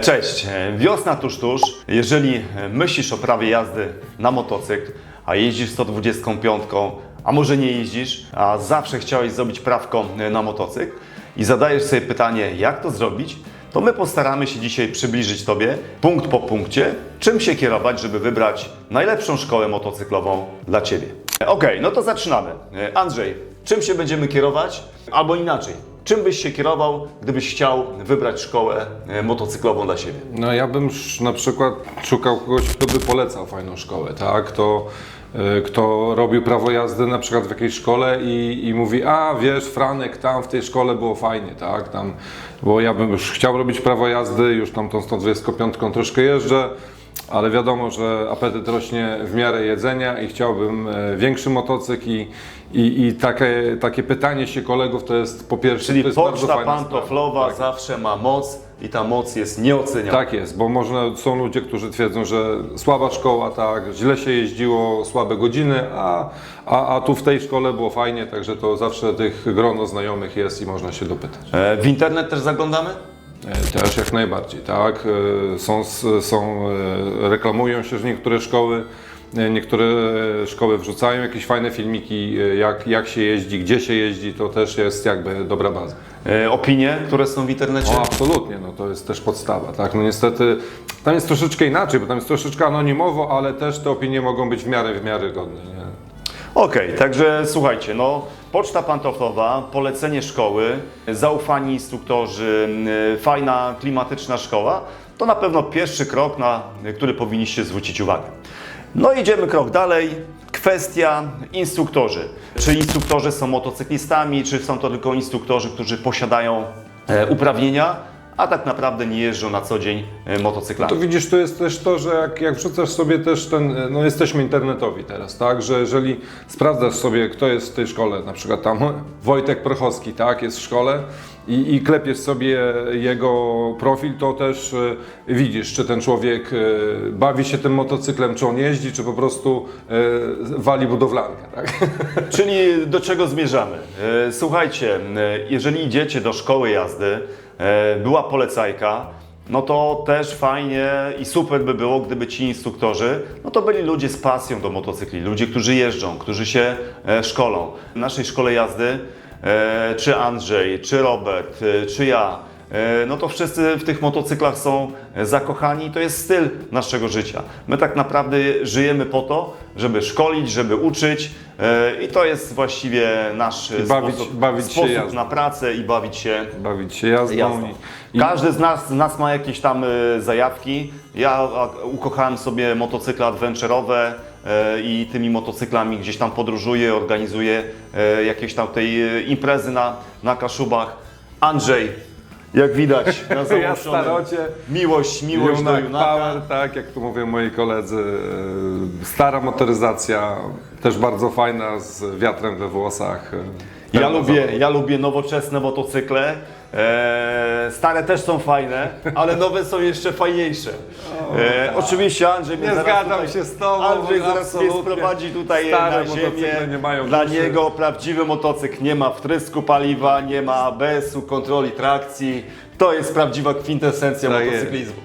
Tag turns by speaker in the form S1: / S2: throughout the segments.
S1: Cześć, wiosna tuż tuż. Jeżeli myślisz o prawie jazdy na motocykl, a jeździsz 125, a może nie jeździsz, a zawsze chciałeś zrobić prawko na motocykl i zadajesz sobie pytanie, jak to zrobić, to my postaramy się dzisiaj przybliżyć Tobie punkt po punkcie, czym się kierować, żeby wybrać najlepszą szkołę motocyklową dla Ciebie. Okej, no to zaczynamy. Andrzej, czym się będziemy kierować? Albo inaczej, czym byś się kierował, gdybyś chciał wybrać szkołę e, motocyklową dla siebie?
S2: No ja bym na przykład szukał kogoś, kto by polecał fajną szkołę, tak? Kto, y, kto robił prawo jazdy na przykład w jakiejś szkole i, i mówi, a wiesz, Franek, tam w tej szkole było fajnie, tak? Tam, bo ja bym już chciał robić prawo jazdy, już tam tą 125 troszkę jeżdżę, ale wiadomo, że apetyt rośnie w miarę jedzenia i chciałbym e, większy motocykl i, i, i takie, takie pytanie się kolegów to jest po pierwsze,
S1: Czyli
S2: to jest
S1: poczta pantoflowa.
S2: Tak.
S1: zawsze ma moc i ta moc jest nieoceniona.
S2: Tak jest, bo można, są ludzie, którzy twierdzą, że słaba szkoła, tak, źle się jeździło, słabe godziny, a, a, a tu w tej szkole było fajnie, także to zawsze tych grono znajomych jest i można się dopytać.
S1: E, W internet też zaglądamy?
S2: E, Też jak najbardziej, tak. E, Są, są, e, reklamują się, że niektóre szkoły, niektóre szkoły wrzucają jakieś fajne filmiki, jak, jak się jeździ, gdzie się jeździ, to też jest jakby dobra baza.
S1: Opinie, które są w internecie?
S2: O, absolutnie, no to jest też podstawa, tak. No niestety tam jest troszeczkę inaczej, bo tam jest troszeczkę anonimowo, ale też te opinie mogą być w miarę, w miarę godne, nie?
S1: Okej, także słuchajcie, no poczta pantoflowa, polecenie szkoły, zaufani instruktorzy, y, fajna, klimatyczna szkoła, to na pewno pierwszy krok, na który powinniście zwrócić uwagę. No idziemy krok dalej. Kwestia instruktorzy. Czy instruktorzy są motocyklistami, czy są to tylko instruktorzy, którzy posiadają e, uprawnienia, a tak naprawdę nie jeżdżą na co dzień e, motocyklami.
S2: To widzisz, to jest też to, że jak, jak wrzucasz sobie też ten, no jesteśmy internetowi teraz, tak, że jeżeli sprawdzasz sobie, kto jest w tej szkole, na przykład tam Wojtek Prochowski, tak, jest w szkole i, i klepiesz sobie jego profil, to też e, widzisz, czy ten człowiek e, bawi się tym motocyklem, czy on jeździ, czy po prostu e, wali budowlankę, tak.
S1: Czyli do czego zmierzamy? Słuchajcie, jeżeli idziecie do szkoły jazdy, była polecajka, no to też fajnie i super by było, gdyby ci instruktorzy, no to byli ludzie z pasją do motocykli, ludzie, którzy jeżdżą, którzy się szkolą. W naszej szkole jazdy, czy Andrzej, czy Robert, e, czy ja, E, no to wszyscy w tych motocyklach są e, zakochani i to jest styl naszego życia. My tak naprawdę żyjemy po to, żeby szkolić, żeby uczyć e, i to jest właściwie nasz e,
S2: bawić-
S1: sposób,
S2: bawić się
S1: sposób
S2: jazdą.
S1: na pracę i bawić się
S2: Bawić się jazdą.
S1: jazdą.
S2: I,
S1: Każdy z nas, z nas ma jakieś tam e, zajawki. Ja ukochałem sobie motocykle adventurowe e, i tymi motocyklami gdzieś tam podróżuję, organizuję e, jakieś tam tej e, imprezy na, na Kaszubach. Andrzej, jak widać na
S2: ja starocie,
S1: miłość, miłość do
S2: Junak
S1: Junaka.
S2: Power, tak jak tu mówią moi koledzy. e, Stara motoryzacja, też bardzo fajna, z wiatrem we włosach.
S1: Ja lubię, ja lubię nowoczesne motocykle. E, stare też są fajne, ale nowe są jeszcze fajniejsze. E, oczywiście Andrzej mnie
S2: Nie
S1: zaraz
S2: zgadzam
S1: tutaj,
S2: się z tobą,
S1: Andrzej zaraz mnie
S2: absolutnie
S1: sprowadzi tutaj
S2: stare
S1: na
S2: motocykle
S1: ziemię.
S2: nie mają
S1: Dla
S2: duszy.
S1: niego prawdziwy motocykl nie ma wtrysku paliwa, nie ma ABS-u, kontroli trakcji. To jest prawdziwa kwintesencja
S2: Tak
S1: motocyklizmu.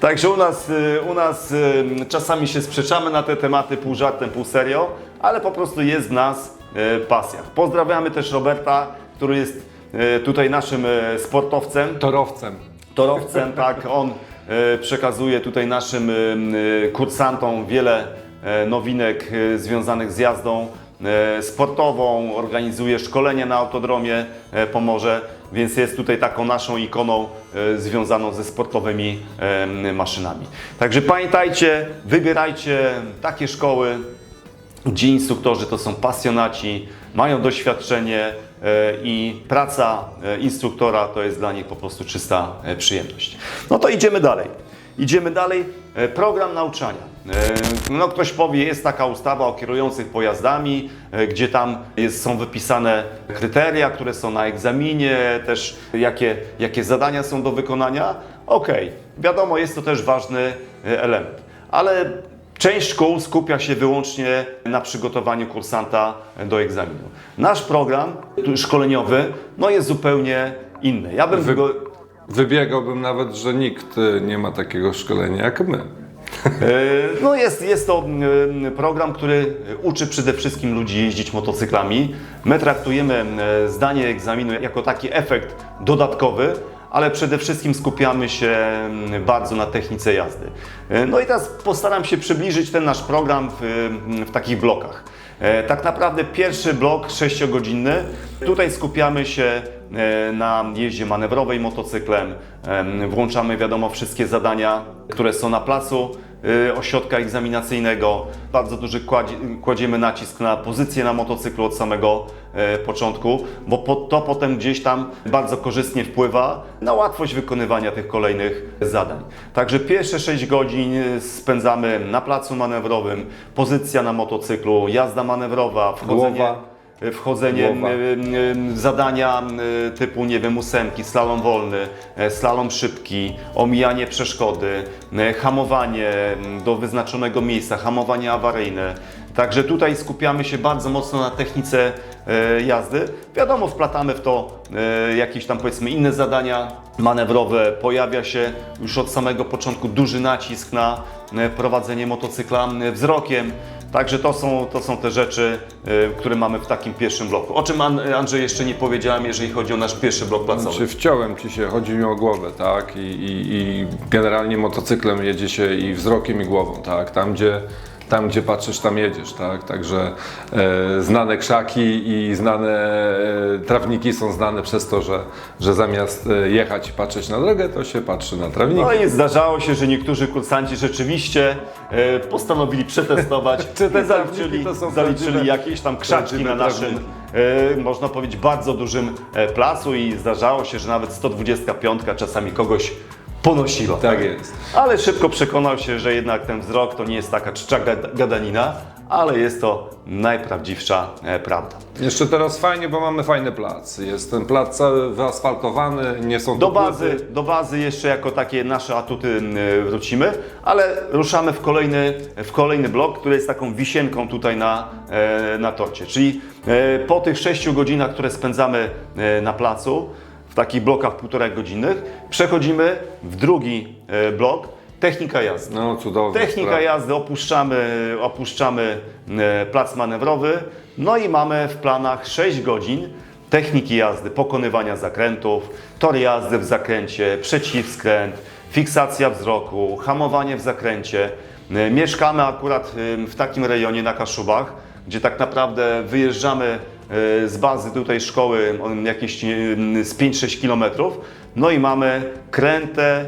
S1: Także u nas, y, u nas y, czasami się sprzeczamy na te tematy pół żartem, pół serio, ale po prostu jest w nas y, pasja. Pozdrawiamy też Roberta, który jest y, tutaj naszym y, sportowcem,
S2: Torowcem.
S1: torowcem, tak, on przekazuje tutaj naszym kursantom wiele nowinek związanych z jazdą sportową, organizuje szkolenie na autodromie Pomorze, więc jest tutaj taką naszą ikoną związaną ze sportowymi maszynami. Także pamiętajcie, wybierajcie takie szkoły, gdzie instruktorzy to są pasjonaci, mają doświadczenie e, i praca e, instruktora to jest dla nich po prostu czysta e, przyjemność. No to idziemy dalej. Idziemy dalej. Program nauczania. No ktoś powie, jest taka ustawa o kierujących pojazdami, gdzie tam jest, są wypisane kryteria, które są na egzaminie, też jakie, jakie zadania są do wykonania. Okej, wiadomo, jest to też ważny element, ale Część szkół skupia się wyłącznie na przygotowaniu kursanta do egzaminu. Nasz program szkoleniowy no jest zupełnie inny. Ja bym
S2: Wy-
S1: go...
S2: wybiegałbym nawet, że nikt y, nie ma takiego szkolenia jak my.
S1: E, No jest, jest to e, program, który uczy przede wszystkim ludzi jeździć motocyklami. My traktujemy e, zdanie egzaminu jako taki efekt dodatkowy, ale przede wszystkim skupiamy się mm, bardzo na technice jazdy. E, No i teraz postaram się przybliżyć ten nasz program w, w takich blokach. E, Tak naprawdę pierwszy blok 6-godzinny, tutaj skupiamy się e, na jeździe manewrowej motocyklem, Em, włączamy wiadomo wszystkie zadania, które są na placu ośrodka egzaminacyjnego. Bardzo duży kładzie, kładziemy nacisk na pozycję na motocyklu od samego e, początku, bo to potem gdzieś tam bardzo korzystnie wpływa na łatwość wykonywania tych kolejnych zadań. Także pierwsze 6 godzin y, spędzamy na placu manewrowym, pozycja na motocyklu, jazda manewrowa, wchodzenie
S2: Głowa.
S1: Wchodzenie
S2: Głowa.
S1: y, y, zadania typu, nie wiem, ósemki, slalom wolny, e, slalom szybki, omijanie przeszkody, e, hamowanie do wyznaczonego miejsca, hamowanie awaryjne. Także tutaj skupiamy się bardzo mocno na technice e, jazdy. Wiadomo, wplatamy w to e, jakieś tam powiedzmy inne zadania manewrowe. Pojawia się już od samego początku duży nacisk na e, prowadzenie motocykla wzrokiem. Także to są, to są te rzeczy, y, które mamy w takim pierwszym bloku. O czym An- Andrzej jeszcze nie powiedziałem, jeżeli chodzi o nasz pierwszy blok placowy.
S2: Znaczy wciąłem ci się, chodzi mi o głowę, tak? I, i, i generalnie motocyklem jedzie się i wzrokiem i głową, tak? Tam gdzie, tam, gdzie patrzysz, tam jedziesz, tak? Także e, znane krzaki i znane e, trawniki są znane przez to, że, że zamiast e, jechać i patrzeć na drogę, to się patrzy na trawniki.
S1: No i zdarzało się, że niektórzy kursanci rzeczywiście e, postanowili przetestować
S2: Czy te
S1: i zaliczyli,
S2: trawniki to są
S1: zaliczyli
S2: prawdziwe-
S1: jakieś tam krzaczki
S2: prawdziwe
S1: na naszym, e, można powiedzieć, bardzo dużym e, placu i zdarzało się, że nawet 125 czasami kogoś ponosiła.
S2: Tak jest.
S1: Ale szybko przekonał się, że jednak ten wzrok to nie jest taka czcza gad- gadanina, ale jest to najprawdziwsza e, prawda.
S2: Jeszcze teraz fajnie, bo mamy fajny plac. Jest ten plac cały wyasfaltowany, nie są
S1: Do
S2: płyty.
S1: bazy, do bazy jeszcze jako takie nasze atuty y, wrócimy, ale ruszamy w kolejny, w kolejny blok, który jest taką wisienką tutaj na, e, na torcie. Czyli e, po tych 6 godzinach, które spędzamy e, na placu, w takich blokach półtora godzinnych, przechodzimy w drugi e, blok, technika jazdy.
S2: No cudownie.
S1: Technika jazdy, opuszczamy, opuszczamy e, plac manewrowy, no i mamy w planach 6 godzin techniki jazdy, pokonywania zakrętów, tor jazdy w zakręcie, przeciwskręt, fiksacja wzroku, hamowanie w zakręcie. E, Mieszkamy akurat w takim rejonie na Kaszubach, gdzie tak naprawdę wyjeżdżamy z bazy tutaj szkoły jakieś e, z 5-6 kilometrów, no i mamy kręte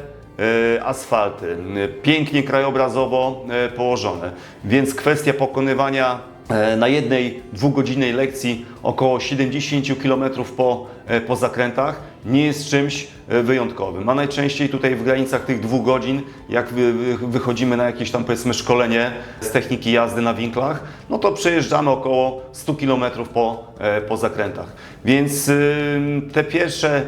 S1: e, asfalty, e, pięknie krajobrazowo e, położone. Więc kwestia pokonywania e, na jednej dwugodzinnej lekcji około 70 km po, e, po zakrętach nie jest czymś e, wyjątkowym. A najczęściej tutaj w granicach tych dwóch godzin, jak wy, wy, wychodzimy na jakieś tam powiedzmy szkolenie z techniki jazdy na winklach, no to przejeżdżamy około 100 km po, e, po zakrętach. Więc te pierwsze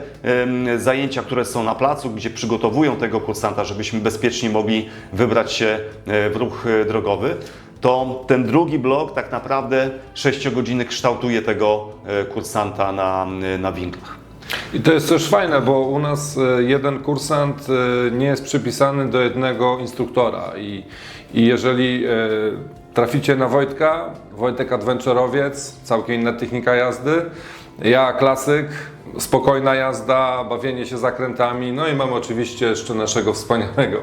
S1: zajęcia, które są na placu, gdzie przygotowują tego kursanta, żebyśmy bezpiecznie mogli wybrać się e, w ruch drogowy, to ten drugi blok tak naprawdę 6 godziny kształtuje tego kursanta na, na winklach.
S2: I to jest też fajne, bo u nas e, jeden kursant e, nie jest przypisany do jednego instruktora. I, i jeżeli e, traficie na Wojtka, Wojtek Adventurowiec, całkiem inna technika jazdy, ja klasyk, spokojna jazda, bawienie się zakrętami, no i mam oczywiście jeszcze naszego wspaniałego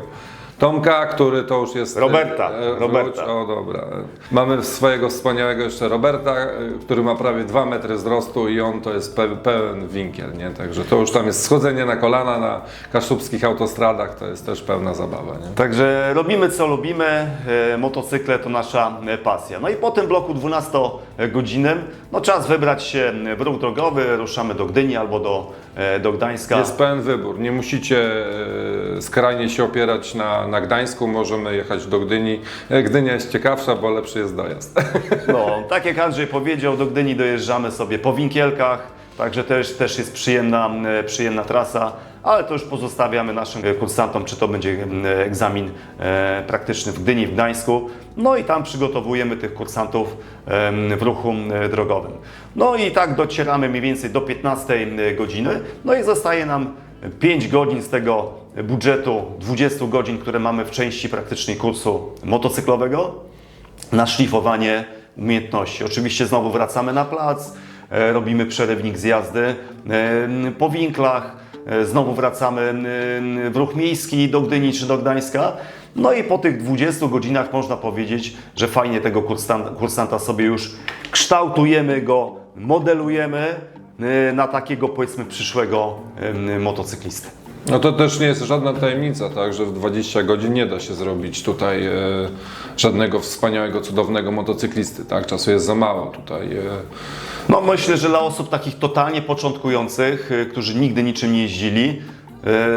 S2: Tomka, który to już jest...
S1: Roberta,
S2: e,
S1: Roberta.
S2: O dobra. Mamy swojego wspaniałego jeszcze Roberta, e, który ma prawie 2 metry wzrostu i on to jest pe pełen winkiel, nie? Także to już tam jest schodzenie na kolana na kaszubskich autostradach, to jest też pełna zabawa, nie?
S1: Także robimy co lubimy, e, motocykle to nasza e, pasja. No i po tym bloku 12-godzinnym, no czas wybrać się w ruch drogowy, ruszamy do Gdyni albo do, e, do Gdańska.
S2: Jest pełen wybór. Nie musicie e, skrajnie się opierać na, na Gdańsku, możemy jechać do Gdyni. E, Gdynia jest ciekawsza, bo lepszy jest dojazd.
S1: No, tak jak Andrzej powiedział, do Gdyni dojeżdżamy sobie po winkielkach, także też, też jest przyjemna, e, przyjemna trasa, ale to już pozostawiamy naszym kursantom, czy to będzie e, egzamin e, praktyczny w Gdyni, w Gdańsku. No i tam przygotowujemy tych kursantów w ruchu drogowym. No i tak docieramy mniej więcej do 15 godziny, no i zostaje nam 5 godzin z tego budżetu 20 godzin, które mamy w części praktycznej kursu motocyklowego, na szlifowanie umiejętności. Oczywiście znowu wracamy na plac, e, robimy przerywnik z jazdy e, po winklach, e, znowu wracamy w ruch miejski do Gdyni czy do Gdańska. No i po tych 20 godzinach można powiedzieć, że fajnie tego kursanta, sobie już kształtujemy go, modelujemy na takiego powiedzmy przyszłego motocyklistę.
S2: No to też nie jest żadna tajemnica, tak, że w 20 godzin nie da się zrobić tutaj e, żadnego wspaniałego, cudownego motocyklisty, tak, czasu jest za mało tutaj. E,
S1: No myślę, że dla osób takich totalnie początkujących, y, którzy nigdy niczym nie jeździli,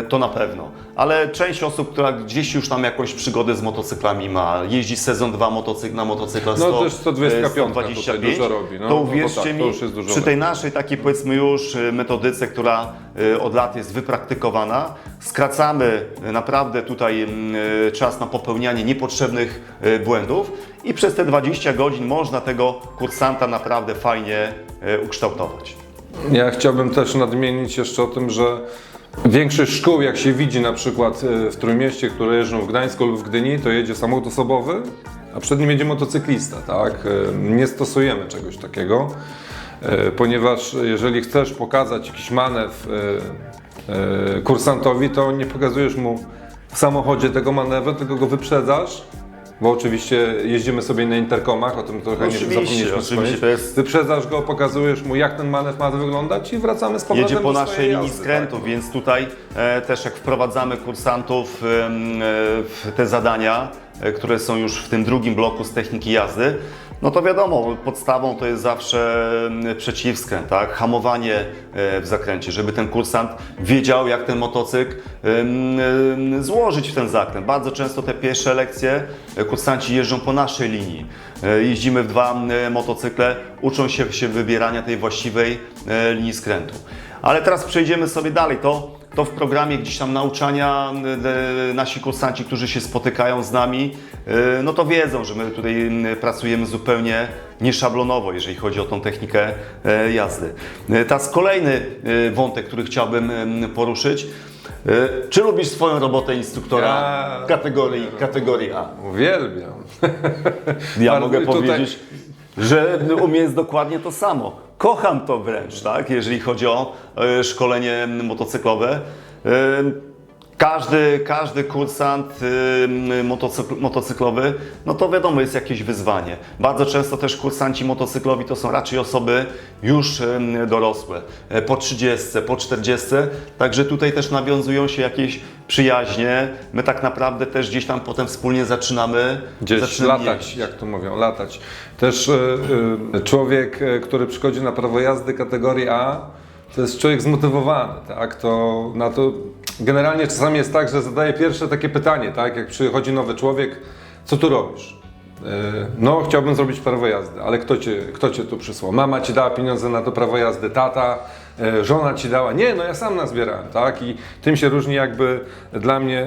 S1: to na pewno. Ale część osób, która gdzieś już tam jakąś przygodę z motocyklami ma, jeździ sezon 2 motocyk na motocykla 100,
S2: No też 125
S1: y,
S2: tutaj
S1: 125,
S2: dużo robi, no,
S1: to
S2: no bo
S1: uwierzcie
S2: tak, to
S1: mi,
S2: już jest dużo
S1: przy tej naszej takiej powiedzmy już y, metodyce, która y, od lat jest wypraktykowana, skracamy naprawdę tutaj czas na popełnianie niepotrzebnych błędów i przez te 20 godzin można tego kursanta naprawdę fajnie ukształtować.
S2: Ja chciałbym też nadmienić jeszcze o tym, że większość szkół, jak się widzi na przykład e, w Trójmieście, które jeżdżą w Gdańsku lub w Gdyni, to jedzie samochód osobowy, a przed nim jedzie motocyklista, tak? E, Nie stosujemy czegoś takiego, e, ponieważ jeżeli chcesz pokazać jakiś manewr kursantowi, to nie pokazujesz mu w samochodzie tego manewru, tylko go wyprzedzasz, bo oczywiście jeździmy sobie na interkomach, o tym trochę nie
S1: Oczywiście,
S2: zapomnieliśmy
S1: oczywiście,
S2: wspomnieć.
S1: to jest-
S2: Wyprzedzasz go, pokazujesz mu, jak ten manewr ma wyglądać i wracamy z powrotem
S1: Jedzie po
S2: do
S1: naszej
S2: swojej
S1: linii
S2: jazdy,
S1: skrętów, więc tutaj e, też jak wprowadzamy kursantów em, e, w te zadania, e, które są już w tym drugim bloku z techniki jazdy, no to wiadomo, podstawą to jest zawsze em, przeciwskręt, tak? hamowanie e, w zakręcie, żeby ten kursant wiedział, jak ten motocykl złożyć w ten zakręt. Bardzo często te pierwsze lekcje e, kursanci jeżdżą po naszej linii. E, Jeździmy w dwa motocykle, uczą się, się wybierania tej właściwej linii skrętu. Ale teraz przejdziemy sobie dalej. To, to w programie gdzieś tam nauczania nasi kursanci, którzy się spotykają z nami, no to wiedzą, że my tutaj pracujemy zupełnie nieszablonowo, jeżeli chodzi o tą technikę e, jazdy. E, Teraz kolejny e, wątek, który chciałbym poruszyć. E, Czy lubisz swoją robotę instruktora
S2: Ja-
S1: kategorii, kategorii A?
S2: Uwielbiam.
S1: Ja mogę
S2: tutaj-
S1: powiedzieć, że u mnie jest dokładnie to samo. Kocham to wręcz, tak? jeżeli chodzi o e, szkolenie motocyklowe. E, Każdy, każdy kursant e, motocykl, motocyklowy, no to wiadomo, jest jakieś wyzwanie. Bardzo często też kursanci motocyklowi to są raczej osoby już e, dorosłe, e, po 30, po 40, także tutaj też nawiązują się jakieś przyjaźnie. My tak naprawdę też gdzieś tam potem wspólnie zaczynamy
S2: Gdzieś
S1: zaczynamy
S2: latać,
S1: jeździć.
S2: jak to mówią, latać. Też y, y, człowiek, który przychodzi na prawo jazdy kategorii A, to jest człowiek zmotywowany, tak? To na to generalnie czasami jest tak, że zadaje pierwsze takie pytanie, tak? Jak przychodzi nowy człowiek, co tu robisz? Y, No, chciałbym zrobić prawo jazdy, ale kto cię, kto cię tu przysłał? Mama ci dała pieniądze na to prawo jazdy, tata, y, żona ci dała. Nie, no ja sam nazbierałem, tak? I tym się różni jakby dla mnie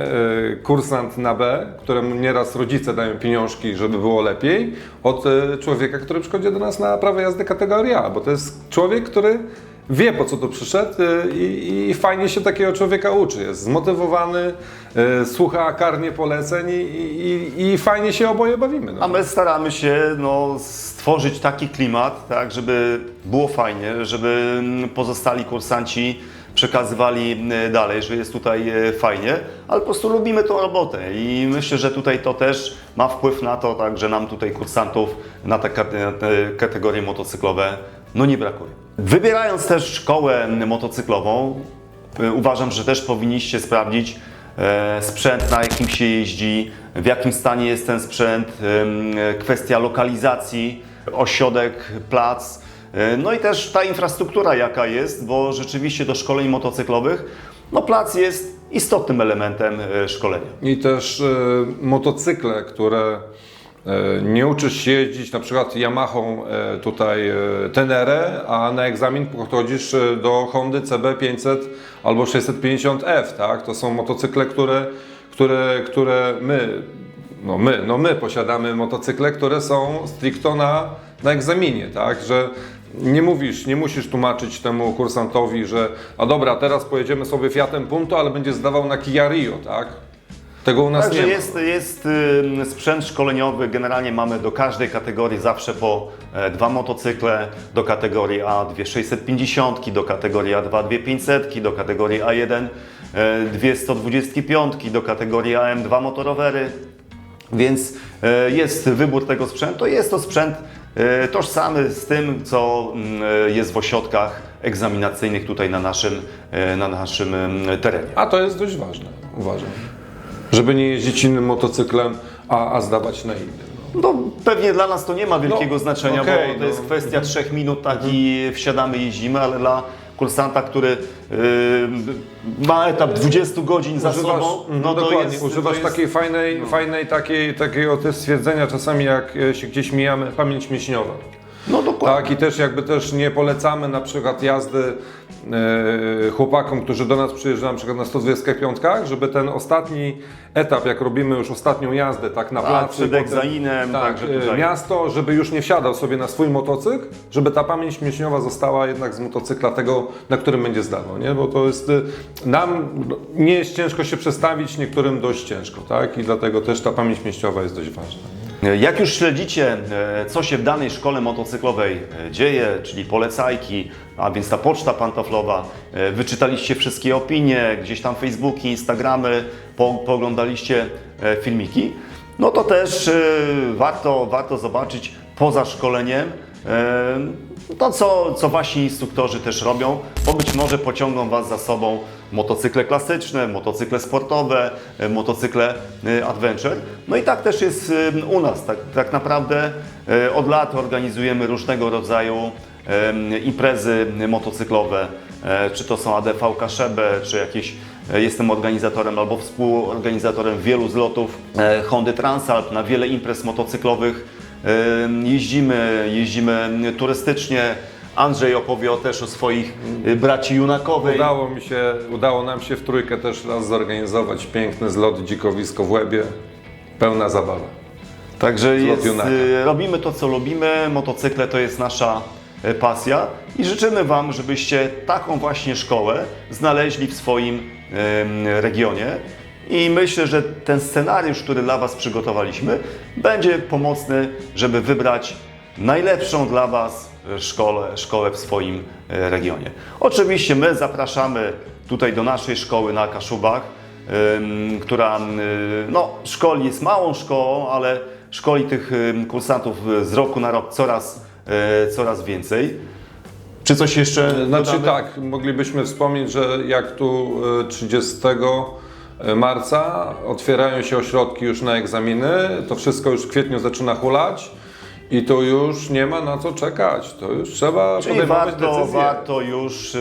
S2: y, kursant na B, któremu nieraz rodzice dają pieniążki, żeby było lepiej, od człowieka, który przychodzi do nas na prawo jazdy kategorii A, bo to jest człowiek, który wie po co tu przyszedł y, i, i fajnie się takiego człowieka uczy. Jest zmotywowany, y, słucha karnie poleceń i, i, i fajnie się oboje bawimy. No.
S1: A my staramy się no, stworzyć taki klimat, tak, żeby było fajnie, żeby mm, pozostali kursanci przekazywali mm, dalej, że jest tutaj fajnie, ale po prostu lubimy tą robotę i myślę, że tutaj to też ma wpływ na to, tak, że nam tutaj kursantów na te kategorie motocyklowe no nie brakuje. Wybierając też szkołę motocyklową, y, uważam, że też powinniście sprawdzić e, sprzęt, na jakim się jeździ, w jakim stanie jest ten sprzęt, e, kwestia lokalizacji, ośrodek, plac, e, no i też ta infrastruktura jaka jest, bo rzeczywiście do szkoleń motocyklowych, no plac jest istotnym elementem e, szkolenia.
S2: I też y, motocykle, które nie uczysz się jeździć na przykład Yamahą y, tutaj y, Tenerę, a na egzamin podchodzisz do Hondy CB 500 albo 650F, tak? To są motocykle, które, które, które my, no my, no my posiadamy motocykle, które są stricto na, na egzaminie, tak? Że nie mówisz, nie musisz tłumaczyć temu kursantowi, że a dobra, teraz pojedziemy sobie Fiatem Punto, ale będzie zdawał na Kia Rio, tak? Tego u nas
S1: Także
S2: nie ma.
S1: jest, jest ym, sprzęt szkoleniowy, generalnie mamy do każdej kategorii zawsze po e, dwa motocykle, do kategorii A dwie 650, do kategorii A2 dwie 500, do kategorii A1 e, dwie 125, do kategorii AM dwa motorowery, więc e, jest wybór tego sprzętu. Jest to sprzęt e, tożsamy z tym, co mm, e, jest w ośrodkach egzaminacyjnych tutaj na naszym, e, na naszym em, terenie.
S2: A to jest dość ważne, uważam. Żeby nie jeździć innym motocyklem, a, a zdawać na innym. No.
S1: No, pewnie dla nas to nie ma wielkiego
S2: No,
S1: znaczenia,
S2: okej,
S1: bo to jest
S2: no.
S1: kwestia trzech minut tak i wsiadamy, jeździmy, ale dla kursanta, który yy, ma etap 20 godzin za
S2: Używasz,
S1: sobą,
S2: mhm,
S1: no to jest,
S2: używasz
S1: to jest,
S2: takiej fajnej, fajnej takiej, takiego stwierdzenia czasami jak e, się gdzieś mijamy, pamięć mięśniowa.
S1: Dokładnie.
S2: Tak, i też jakby też nie polecamy na przykład jazdy e, chłopakom, którzy do nas przyjeżdżają na przykład na 125, żeby ten ostatni etap, jak robimy już ostatnią jazdę, tak na
S1: Tak,
S2: placu.
S1: przed
S2: potem-
S1: egzaminem,
S2: tak,
S1: także
S2: e,
S1: tutaj-
S2: miasto, żeby już nie wsiadał sobie na swój motocykl, żeby ta pamięć mięśniowa została jednak z motocykla tego, na którym będzie zdawał, nie? Bo to jest, e, nam nie jest ciężko się przestawić, niektórym dość ciężko, tak? I dlatego też ta pamięć mięśniowa jest dość ważna.
S1: Jak już śledzicie, e, co się w danej szkole motocyklowej e, dzieje, czyli polecajki, a więc ta poczta pantoflowa, e, wyczytaliście wszystkie opinie, gdzieś tam Facebooki, Instagramy, po, pooglądaliście filmiki, no to też warto, warto zobaczyć poza szkoleniem to, co, co Wasi instruktorzy też robią, bo być może pociągną Was za sobą motocykle klasyczne, motocykle sportowe, e, motocykle e, adventure. No i tak też jest e, u nas. Tak, tak naprawdę od lat organizujemy różnego rodzaju imprezy motocyklowe, czy to są ADV Kaszebę, czy jakieś Jestem organizatorem albo współorganizatorem wielu zlotów Hondy Transalp na wiele imprez motocyklowych. E, Jeździmy, jeździmy turystycznie. Andrzej opowie też o swoich e, braci Junakowej.
S2: Udało mi się, udało nam się w trójkę też raz zorganizować piękny zlot dzikowisko w Łebie. Pełna zabawa.
S1: Także jest, y, robimy to, co lubimy. Motocykle to jest nasza y, pasja i życzymy Wam, żebyście taką właśnie szkołę znaleźli w swoim regionie. I myślę, że ten scenariusz, który dla Was przygotowaliśmy, będzie pomocny, żeby wybrać najlepszą dla Was szkołę, szkołę w swoim y, regionie. Oczywiście my zapraszamy tutaj do naszej szkoły na Kaszubach która no, szkoli, jest małą szkołą, ale szkoli tych kursantów y, z roku na rok coraz, y, coraz więcej. Czy coś jeszcze?
S2: Znaczy
S1: dodamy?
S2: tak, moglibyśmy wspomnieć, że jak tu e, 30 marca otwierają się ośrodki już na egzaminy, to wszystko już w kwietniu zaczyna hulać i to już nie ma na co czekać. To już trzeba
S1: Czyli
S2: podejmować
S1: warto,
S2: decyzje.
S1: warto już y,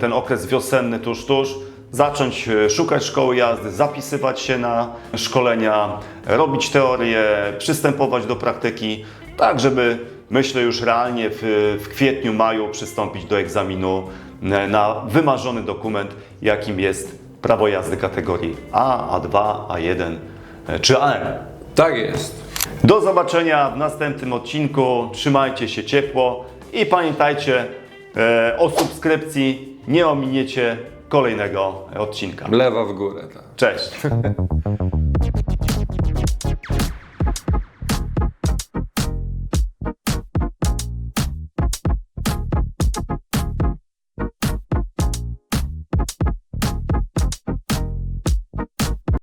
S1: ten okres wiosenny tuż, tuż zacząć y, szukać szkoły jazdy, zapisywać się na szkolenia, robić teorie, przystępować do praktyki, tak żeby myślę już realnie w, w kwietniu, maju przystąpić do egzaminu na- na wymarzony dokument, jakim jest prawo jazdy kategorii A, A2, A1 y, czy AM.
S2: Tak jest.
S1: Do zobaczenia w następnym odcinku. Trzymajcie się ciepło i pamiętajcie e, o subskrypcji. Nie ominiecie kolejnego odcinka.
S2: Lewa w górę. Tak.
S1: Cześć!